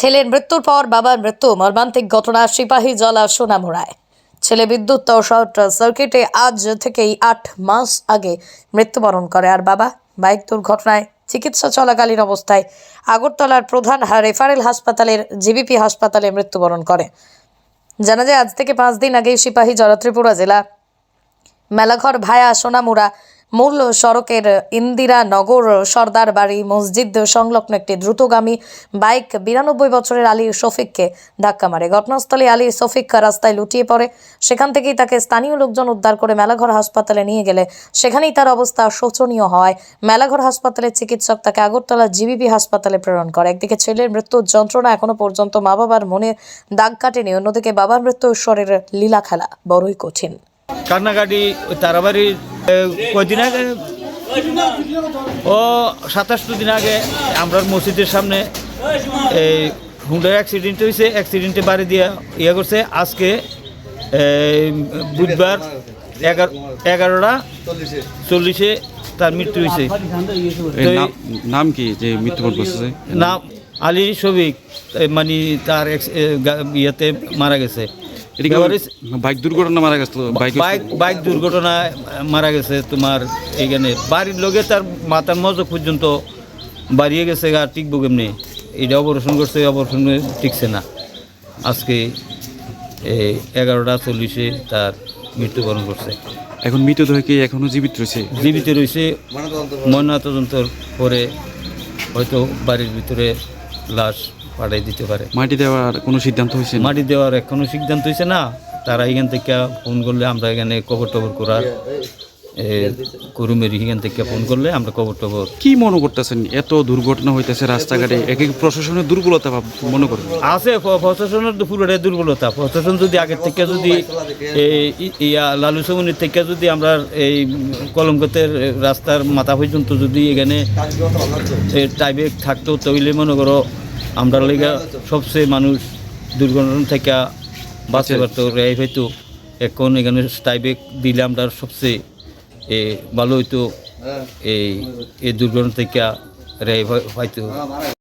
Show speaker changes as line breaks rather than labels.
ছেলের মৃত্যুর পর বাবার মৃত্যু, মর্মান্তিক ঘটনা, সিপাহী জলা সোনামুড়ায়। ছেলে বিদ্যুৎ শর্ট সার্কিটে আজ থেকেই আট মাস আগে মৃত্যুবরণ করে। আর বাবা, বাইক দুর্ঘটনায় চিকিৎসা চলাকালীন অবস্থায় আগরতলার প্রধান রেফারেল হাসপাতালের জিবিপি হাসপাতালে মৃত্যুবরণ করে। জানা যায়, আজ থেকে পাঁচ দিন আগেই সিপাহী জলা ত্রিপুরা জেলা মেলাঘর ভায়া সোনামুড়া মূল সড়কের ইন্দিরা নগর সর্দার বাড়ি মসজিদ সংলগ্ন একটি দ্রুতগামী বাইক বিরানব্বই বছরের আলী শফিককে ধাক্কা মারে। ঘটনাস্থলে আলী শফিক রাস্তায় লুটিয়ে পড়ে। সেখান থেকেই তাকে স্থানীয় লোকজন উদ্ধার করে মেলাঘর হাসপাতালে নিয়ে গেলে। সেখানেই তার অবস্থা শোচনীয় হওয়ায় মেলাঘর হাসপাতালের চিকিৎসক তাকে আগরতলা জিবিপি হাসপাতালে প্রেরণ করে। একদিকে ছেলের মৃত্যুর যন্ত্রণা এখনও পর্যন্ত মা বাবার মনে দাগ কাটেনি। অন্যদিকে বাবার মৃত্যু ঈশ্বরের লীলা খেলা বড়ই কঠিন।
কান্নাকাটি, তারাবাড়ির কয়দিন আগে? ও সাতাশ দিন আগে আমরা মসজিদের সামনে এই হুন্ডার অ্যাক্সিডেন্ট হয়েছে অ্যাক্সিডেন্টে বাড়ি দিয়ে ইয়ে করছে। আজকে বুধবার এগারো এগারোটা চল্লিশে তার মৃত্যু হয়েছে
নাম- কি যে মৃত্যুবরণ করছে
নাম আলী শফিক মানে তার ইয়েতে মারা গেছে।
এটা বাইক দুর্ঘটনা মারা গেছে বাইক
বাইক বাইক দুর্ঘটনায় মারা গেছে তোমার এইখানে। বাড়ির লোকে তার মাথার মজক পর্যন্ত বাড়িয়ে গেছে আর টিকবো কেমনি? এটা অপারেশন করছে অপারেশন টিকছে না। আজকে এই এগারোটা চল্লিশে তার মৃত্যুবরণ করছে।
এখন মৃতদেহ কি এখনও জীবিত রয়েছে?
জীবিত রয়েছে। ময়নাতদন্তর পরে হয়তো বাড়ির ভিতরে লাশ পাঠাই দিতে পারে।
মাটি দেওয়ার কোনো সিদ্ধান্ত হয়েছে
মাটি দেওয়ার এখনও সিদ্ধান্ত হয়েছে না। তারা এখান থেকে ফোন করলে আমরা এখানে কবর টবর করার কুরুমের এখান থেকে ফোন করলে আমরা কবর টবর।
কি মনে করতেছেন? এত দুর্ঘটনা হইতেছে রাস্তাঘাটে এক এক প্রশাসনের দুর্বলতা মনে করেন?
আছে প্রশাসনের পুরোটাই দুর্বলতা। প্রশাসন যদি আগের থেকে যদি এই ইয়া লালু সমনির থেকে যদি আমরা এই কলঙ্কতের রাস্তার মাথা পর্যন্ত যদি এখানে টাইবেক থাকতো তাহলে মনে করো আমরা লেগা সবচেয়ে মানুষ দুর্ঘটনা থেকে বাঁচতে পারত রেহাই হইতো এখন এখানে স্টাইবেক দিলে আমরা সবচেয়ে এ, ভালো হইতো এই এই দুর্ঘটনা থেকে রেহাই হয়- হয়তো।